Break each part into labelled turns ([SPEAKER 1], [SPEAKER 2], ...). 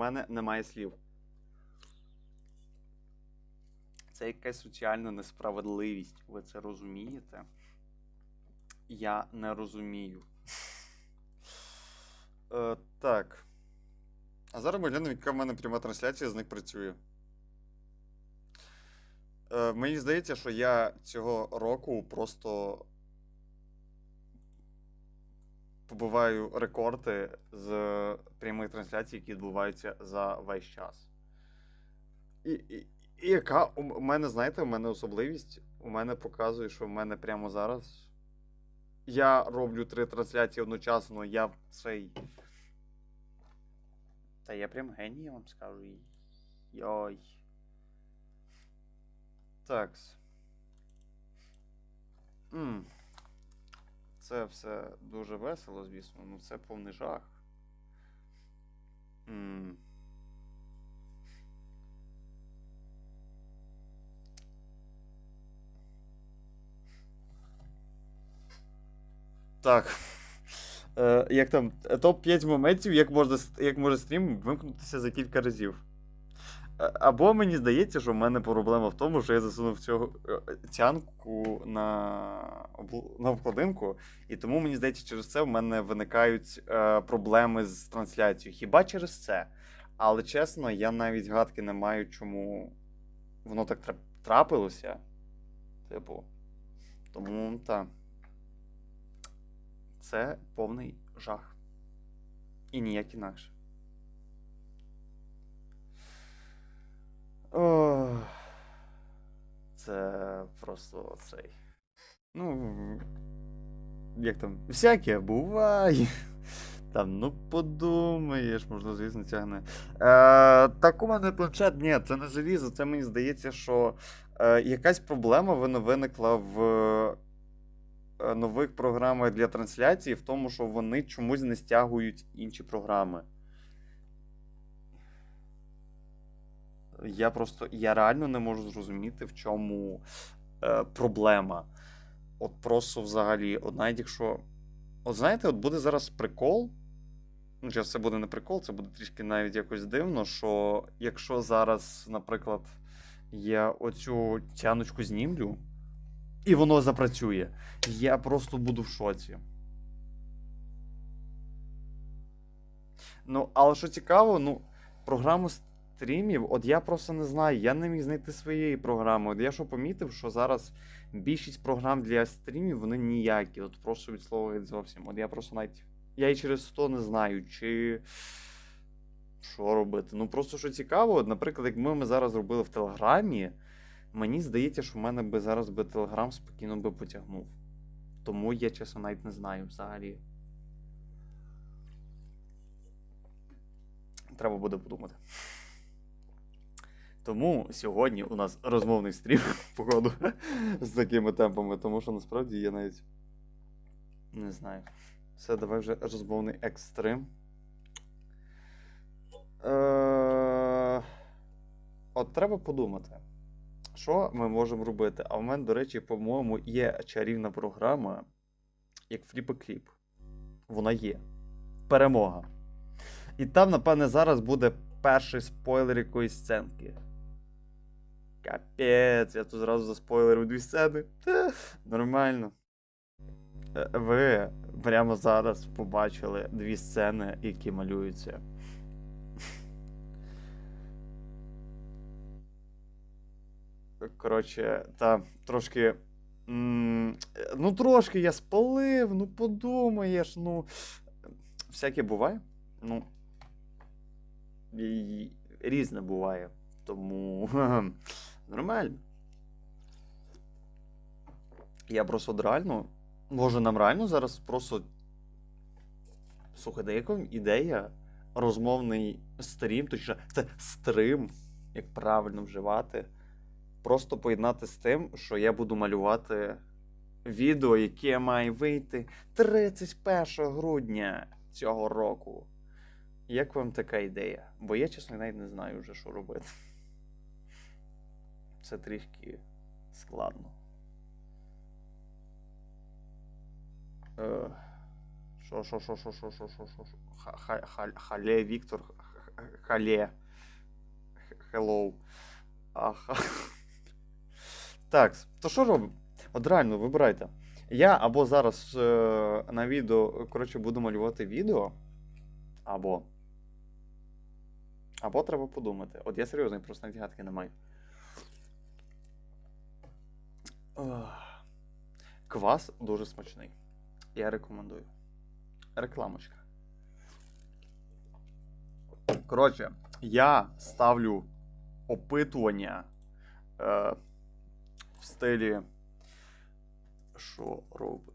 [SPEAKER 1] мене немає слів. Це якась соціальна несправедливість. Ви це розумієте? Я не розумію. Е, так. А зараз ми глянемо, яка в мене пряма трансляція з них працює. Е, мені здається, що я цього року просто побиваю рекорди з прямих трансляцій, які відбуваються за весь час. І, і, і яка у мене, знаєте, у мене особливість, у мене показує, що в мене прямо зараз. Я роблю три трансляції одночасно, я цей. Та я прям геній, я вам скажу. Йой. Такс. М. Це все дуже весело, звісно, ну це повний жах. М. Так. Е, як там? Топ-5 моментів, як, можна, як може стрім вимкнутися за кілька разів. Е, Або мені здається, що в мене проблема в тому, що я засунув е, тянку на, на вкладинку, і тому мені здається, через це в мене виникають е, проблеми з трансляцією. Хіба через це? Але чесно, я навіть гадки не маю, чому воно так трапилося. Типу. Тому так. Це повний жах. І ніяк інакше. Це просто цей. Ну. Як там? Всяке буває. Там, ну подумаєш, можна, звісно, тягне. Е, так у мене планшет, ні, це не залізо. Це мені здається, що е, якась проблема вона виникла в е, нових програмах для трансляції, в тому, що вони чомусь не стягують інші програми. Я просто я реально не можу зрозуміти, в чому е, проблема. От просто взагалі, от навіть якщо. От знаєте, от буде зараз прикол. Ну, це буде не прикол, це буде трішки навіть якось дивно, що якщо зараз, наприклад, я оцю тяночку знімлю, і воно запрацює, я просто буду в шоці. Ну, але що цікаво, ну, програму стрімів, от я просто не знаю, я не міг знайти своєї програми. От я що помітив, що зараз більшість програм для стрімів вони ніякі. От просто від слова геть зовсім. От я просто навіть. Я і через 100 не знаю, чи. Що робити? Ну просто що цікаво, от, наприклад, як ми, ми зараз робили в Телеграмі, мені здається, що в мене би зараз би Телеграм спокійно би потягнув. Тому я, чесно, навіть не знаю взагалі. Треба буде подумати. Тому сьогодні у нас розмовний стрім, походу, з такими темпами, тому що насправді я навіть не знаю. Все, давай вже розмовний екстрим. Е... От треба подумати, що ми можемо робити. А в мене, до речі, по-моєму, є чарівна програма, як FlipaClip. Вона є. Перемога. І там, напевне, зараз буде перший спойлер якоїсь сценки. Капець, я тут зразу заспойлерив дві сцени. Нормально. Е, Ви прямо зараз побачили дві сцени, які малюються. Коротше, та трошки. Ну, трошки я спалив, ну подумаєш, ну. Всяке буває. Ну. Різне буває. Тому нормально. Я просто реально. Може, нам реально зараз просто. Слухай, де яка ідея? Розмовний стрім, точніше, це стрим, як правильно вживати. Просто поєднати з тим, що я буду малювати відео, яке має вийти 31 грудня цього року. Як вам така ідея? Бо я, чесно, навіть не знаю вже, що робити. Це трішки складно. Е, Що, що, що, що, що, що, що, що, що? Ха- ха- ха- Хале Віктор, х- х- халє. Х- Hello. Аха. Так, то що робимо? От реально, вибирайте. Я або зараз е, на відео, коротше, буду малювати відео, або. Або треба подумати. От я серйозно, просто надігатки не маю. Квас дуже смачний. Я рекомендую. Рекламочка. Коротше, я ставлю опитування е, в стилі. Що робить?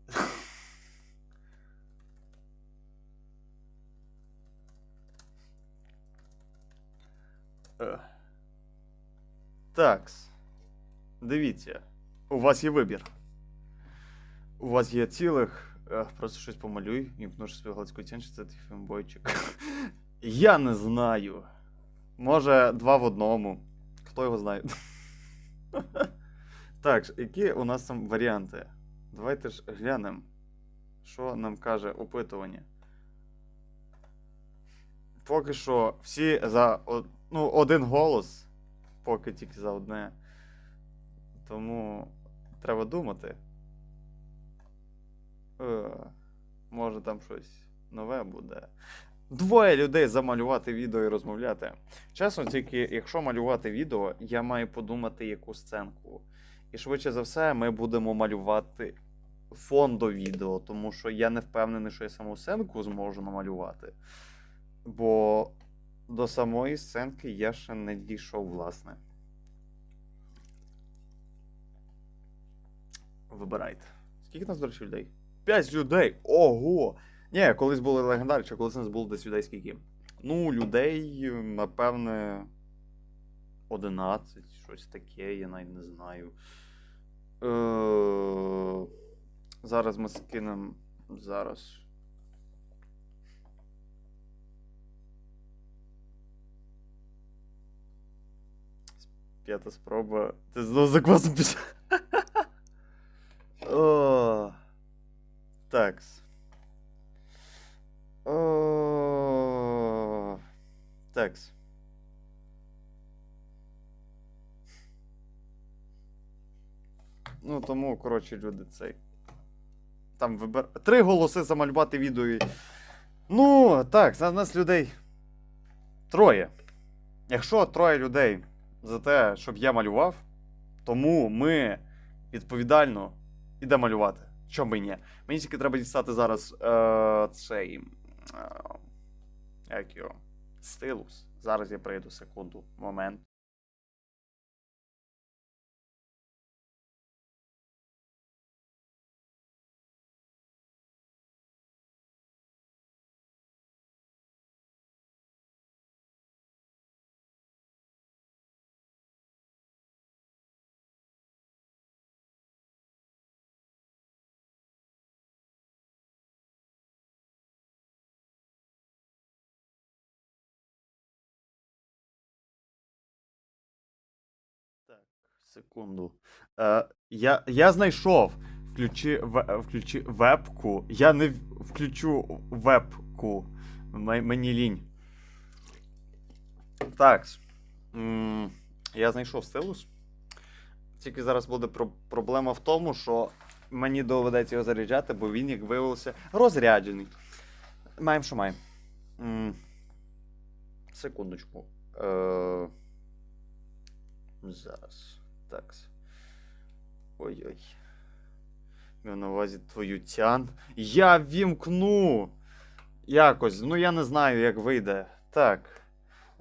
[SPEAKER 1] Е. Такс. Дивіться. У вас є вибір. У вас є цілих. е, Просто щось помалюй, імкнувши свою гладську тінь, чи це твій фембойчик. Я не знаю. Може, два в одному. Хто його знає? Так, які у нас там варіанти? Давайте ж глянемо, що нам каже опитування. Поки що всі за ну, один голос, поки тільки за одне. Тому треба думати. Е, може там щось нове буде. Двоє людей замалювати відео і розмовляти. Чесно, тільки якщо малювати відео, я маю подумати, яку сценку. І швидше за все, ми будемо малювати фон до відео, тому що я не впевнений, що я саму сценку зможу намалювати. Бо до самої сценки я ще не дійшов, власне. Вибирайте. Скільки нас, до речі, людей? П'ять людей! Ого! Ні, колись були легендарні, а колись нас було десь людей скільки? Ну, людей, напевне, 11, щось таке, я навіть не знаю. Е, Зараз ми скинемо. Зараз. П'ята спроба. Ти знову за квасом пішов. О, Такс. О, Такс. Ну, тому, коротше, люди цей. Там вибир... Три голоси замалювати відео. Ну, так, за нас людей. Троє. Якщо троє людей за те, щоб я малював, тому ми відповідально ідемо малювати. Що би ні? Мені тільки треба дістати зараз е, цей. Е, як його? Стилус. Зараз я прийду секунду. Момент. Секунду. Е, я, я знайшов. Включи, ве- включи вебку. Я не включу вебку. Мені лінь. Так. М, Я знайшов стилус. Тільки зараз буде про- проблема в тому, що мені доведеться його заряджати, бо він, як виявилося, розряджений. Маємо, що маємо. М, Секундочку. Е... Зараз. Так. Ой-ой. Маю на увазі твою тян. Я вімкну! Якось. Ну я не знаю, як вийде. Так.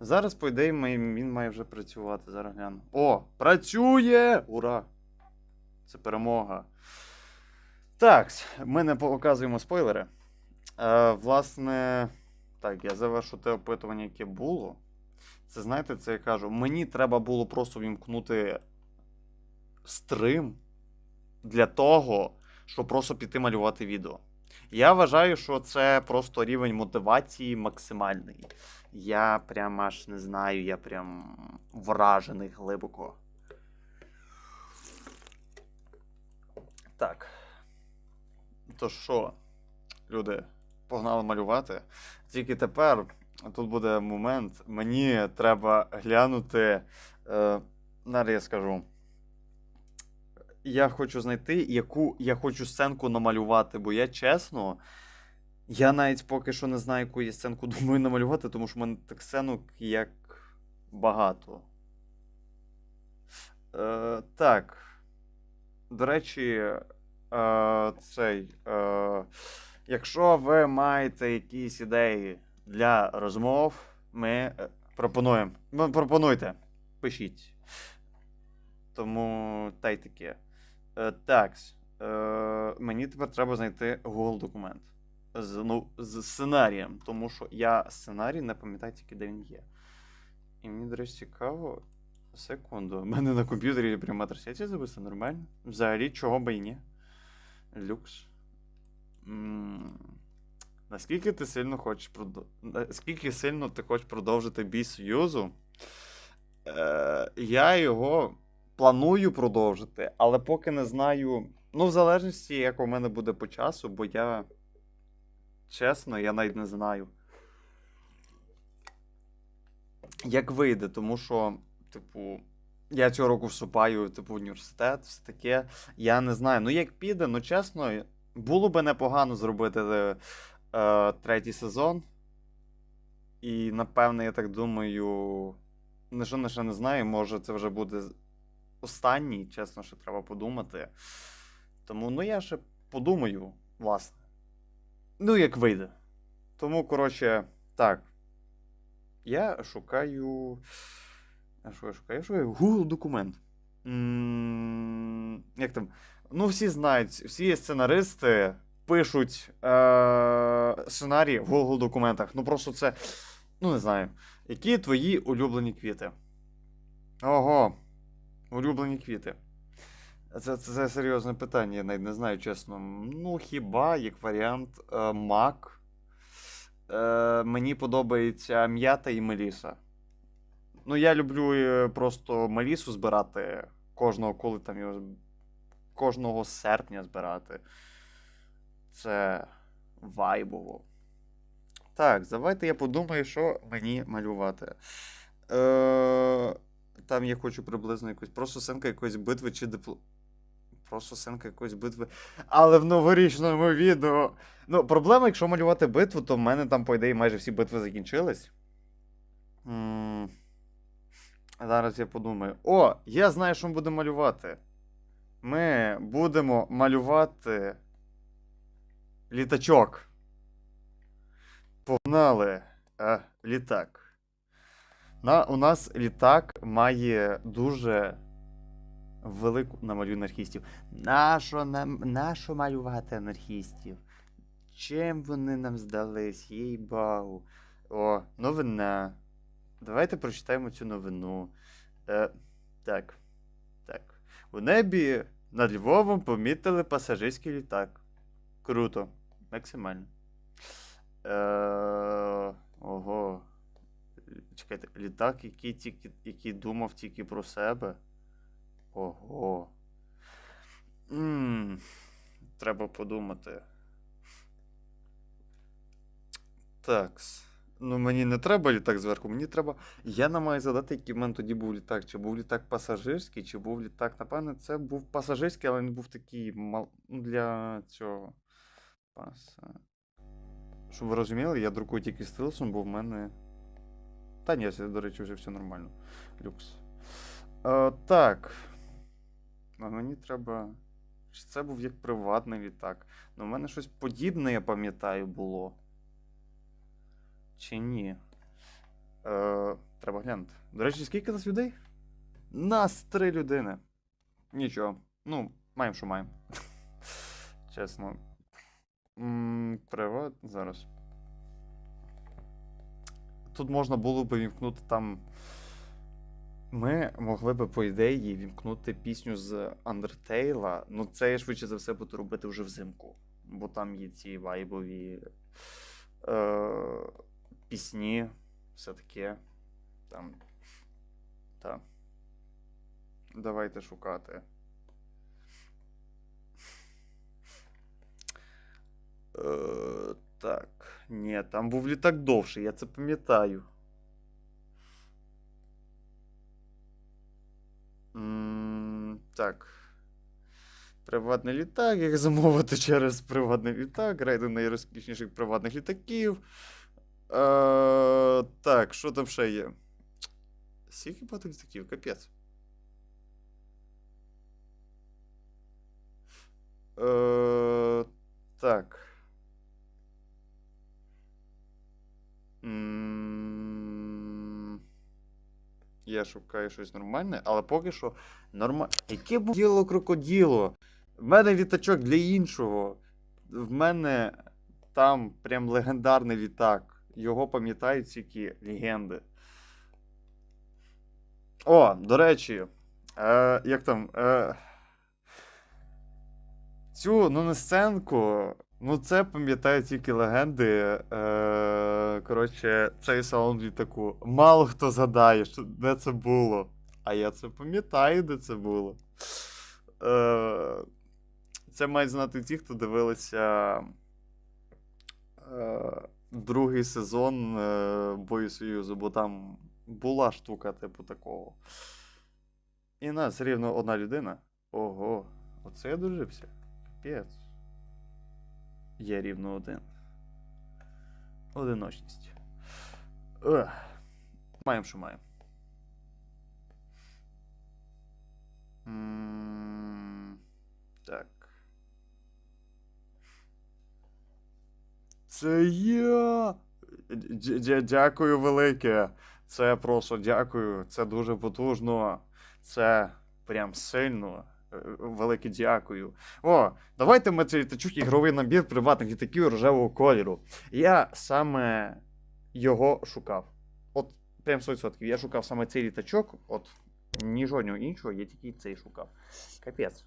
[SPEAKER 1] Зараз, по ідеї, він має вже працювати. Зараз гляну. О! Працює! Ура! Це перемога. Так, ми не показуємо спойлери. Е, власне, так, я завершу те опитування, яке було. Це знаєте, це я кажу. Мені треба було просто вімкнути стрим для того, щоб просто піти малювати відео. Я вважаю, що це просто рівень мотивації максимальний. Я прям аж не знаю, я прям вражений глибоко. Так. То що, люди, погнали малювати. Тільки тепер тут буде момент. Мені треба глянути. Е, зараз я скажу. Я хочу знайти, яку я хочу сценку намалювати, бо я чесно. Я навіть поки що не знаю, яку я сценку думаю намалювати, тому що в мене так сценок як багато. Е, так. До речі, е, цей. Е, якщо ви маєте якісь ідеї для розмов, ми е, пропонуємо. Ну, пропонуйте. Пишіть. Тому та таке. Е, так. Е, мені тепер треба знайти Google документ. З, ну, з сценарієм, тому що я сценарій не пам'ятаю тільки, де він є. І мені, до речі, цікаво. Секунду. У мене на комп'ютері прямо трансляція записана нормально. Взагалі, чого би і ні. Люкс. Наскільки ти сильно хочеш продов... Наскільки сильно ти хочеш продовжити бій Союзу? Е, я його планую продовжити, але поки не знаю. Ну, в залежності, як у мене буде по часу, бо я. Чесно, я навіть не знаю. Як вийде, тому що, типу, я цього року вступаю, типу, в університет, все таке. Я не знаю. Ну, як піде, ну чесно, було би непогано зробити е, третій сезон. І, напевне, я так думаю. Не що, не ще не знаю, може це вже буде останній, чесно, що треба подумати. Тому, ну, я ще подумаю, власне. Ну, як вийде. Тому, коротше, так. Я шукаю. А що я шукаю? Я шукаю Google документ. М, Як там? Ну, всі знають, всі сценаристи пишуть е- сценарії в Google документах. Ну, просто це. Ну, не знаю. Які твої улюблені квіти? Ого. Улюблені квіти. Це, це, це серйозне питання, я навіть не знаю, чесно. Ну, хіба, як варіант, е, мак. Е, мені подобається м'ята і меліса. Ну, я люблю е, просто мелісу збирати кожного, коли там його. Кожного серпня збирати. Це вайбово. Так, давайте я подумаю, що мені малювати. Е, там я хочу приблизно якусь. Просто сценка якоїсь битви чи дипло. Просто сценка якоїсь битви. Але в новорічному відео. Ну, проблема, якщо малювати битву, то в мене там, по ідеї, майже всі битви закінчились. М, Зараз я подумаю. О, я знаю, що ми будемо малювати. Ми будемо малювати літачок. Погнали. Е, літак. На, у нас літак має дуже велику намалюю анархістів. Нащо нам нащо малювати анархістів? Чим вони нам здались? їй бау. О, новина. Давайте прочитаємо цю новину. Е, так. Так. У небі над Львовом помітили пасажирський літак. Круто. Максимально. Е, ого. Чекайте, літак, який, тільки, який думав тільки про себе. Ого. м Треба подумати. Такс. Ну, мені не треба літак зверху, мені треба. Я не маю задати, який в мене тоді був літак. Чи був літак пасажирський, чи був літак. Напевне, це був пасажирський, але він був такий мал... ну, для цього. Паса. Щоб ви розуміли, я друкую тільки стилусом, бо в мене. Та ні, до речі, вже все нормально. Люкс. Е, так. А мені треба. Чи це був як приватний літак? Ну, в мене щось подібне, я пам'ятаю, було. Чи ні? Е, треба глянути. До речі, скільки нас людей? Нас три людини. Нічого. Ну, маємо, що маємо. Чесно. Приват. Зараз. Тут можна було б вімкнути там. Ми могли би, по ідеї, вімкнути пісню з Undertale. Ну, це я швидше за все буду робити вже взимку. Бо там є ці вайбові е, пісні, все таке. Там. Та. Давайте шукати. Е, так. Ні, там був літак довший, я це пам'ятаю. Так. Приватний літак, як замовити через приватний літак, рейди найрозкішніших приватних літаків. Е, так, що там ще є? Скільки багато літаків? Капець. Е, так. Я шукаю щось нормальне, але поки що нормально. Яке б діло крокоділо? В мене літачок для іншого. В мене там прям легендарний літак. Його пам'ятають тільки легенди. О, до речі, е, як там. Е, цю ну, не сценку. Ну, це пам'ятають тільки легенди. Е, коротше, цей салон літаку. Мало хто згадає, що, де це було. А я це пам'ятаю, де це було. Е, це мають знати ті, хто дивилися е, другий сезон е, Бою Союзу, бо там була штука, типу, такого. І нас рівно одна людина. Ого, оце я дожився. Капець. Є рівно один. Одиночність. Ех. Маємо, що маємо. Так. Це я. Дя- дя- Дякую велике. Це просто дякую. Це дуже потужно. Це прям сильно. Велике дякую. О, давайте ми цей літачок ігровий набір приватних літаків рожевого кольору. Я саме його шукав. От прям 100%. Я шукав саме цей літачок, от ні жодного іншого, я тільки цей шукав. Капець.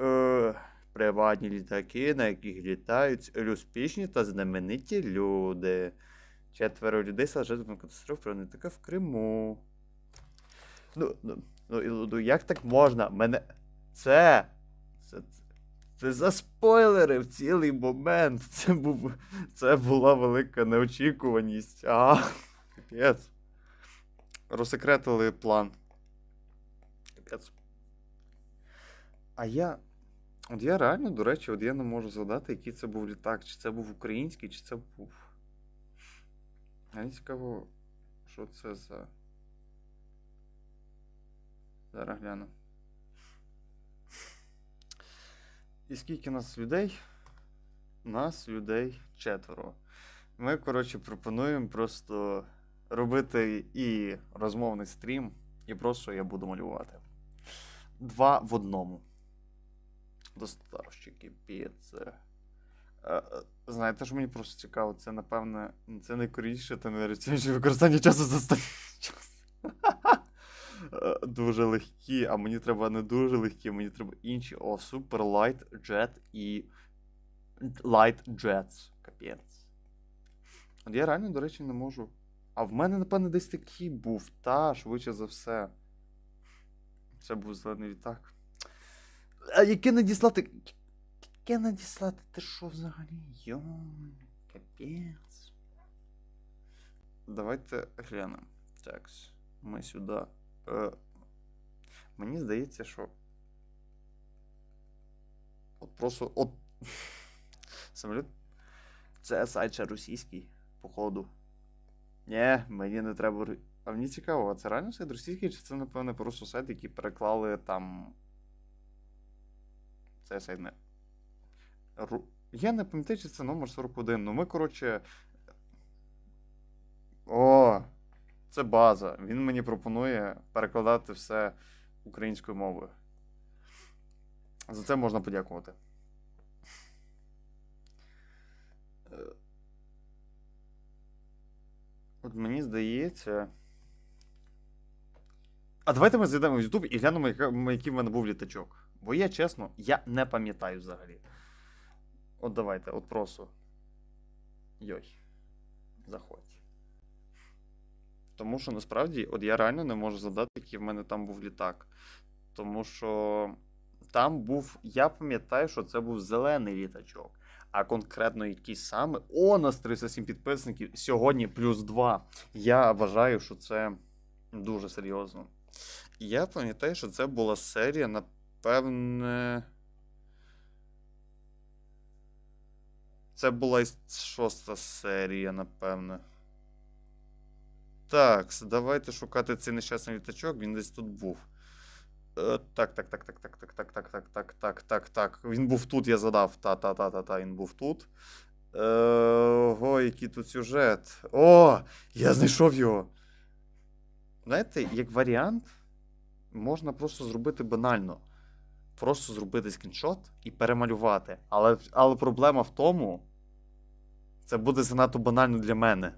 [SPEAKER 1] Е, приватні літаки, на яких літають успішні та знамениті люди. Четверо людей стали жертвами катастроф про літака в Криму. Ну, ну, ну, ну, як так можна? Мене. Це. Це, це заспойлерив цілий момент. Це, був, це була велика неочікуваність. А, капець. Розсекретили план. Капець. А я. От я реально, до речі, от я не можу згадати, який це був літак. Чи це був український, чи це був. Мені цікаво, що це за. Зараз гляну. І скільки нас людей? Нас людей четверо. Ми, коротше, пропонуємо просто робити і розмовний стрім, і просто я буду малювати. Два в одному. До старощики, піце. Е, Знаєте, що мені просто цікаво, це, напевне, це найкоротше та найрозумніше використання часу за час. Дуже легкі, а мені треба не дуже легкі, мені треба інші. О, Super Light Jet і Light Jets. Капець. От я реально, до речі, не можу. А в мене, напевно, десь такий був, та, швидше за все. Це був зелений літак. А яке надіслати. Яке надіслати? Ти що взагалі? Йой, капець. Давайте глянемо. Так, ми сюди. Е, мені здається, що. От просто. От. Самоліт. Це сайт російський, походу. Ні, мені не треба. А мені цікаво, а це реально сайт російський, чи це, напевне, просто сайт, який переклали там. Це сайт не. Ру... Я не пам'ятаю, чи це номер 41. Ну ми, коротше. О! Це база. Він мені пропонує перекладати все українською мовою. За це можна подякувати. Е, От мені здається. А давайте ми зайдемо в YouTube і глянемо, який в мене був літачок. Бо я чесно, я не пам'ятаю взагалі. От давайте, от просто. Йой. Заходь. Тому що насправді, от я реально не можу згадати, який в мене там був літак. Тому що там був. Я пам'ятаю, що це був зелений літачок. а конкретно які саме. О, нас 307 підписників. Сьогодні плюс 2. Я вважаю, що це дуже серйозно. Я пам'ятаю, що це була серія, напевне. Це була шоста серія, напевне. Так, давайте шукати цей нещасний літачок, він десь тут був. Е, Так, так, так, так, так, так, так, так, так, так, так, так, так. Він був тут, я задав. Та-та-та-та-та, він був тут. Е, Ого, який тут сюжет. О, я знайшов його. Знаєте, як варіант, можна просто зробити банально. Просто зробити скріншот і перемалювати. Але, але проблема в тому, це буде занадто банально для мене.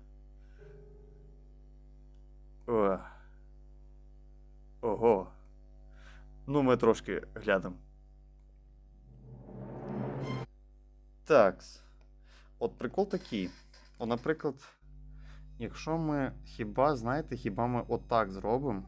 [SPEAKER 1] О. Ого. Ну, ми трошки глянемо. Так. От прикол такий. О, наприклад, якщо ми хіба, знаєте, хіба ми отак зробимо.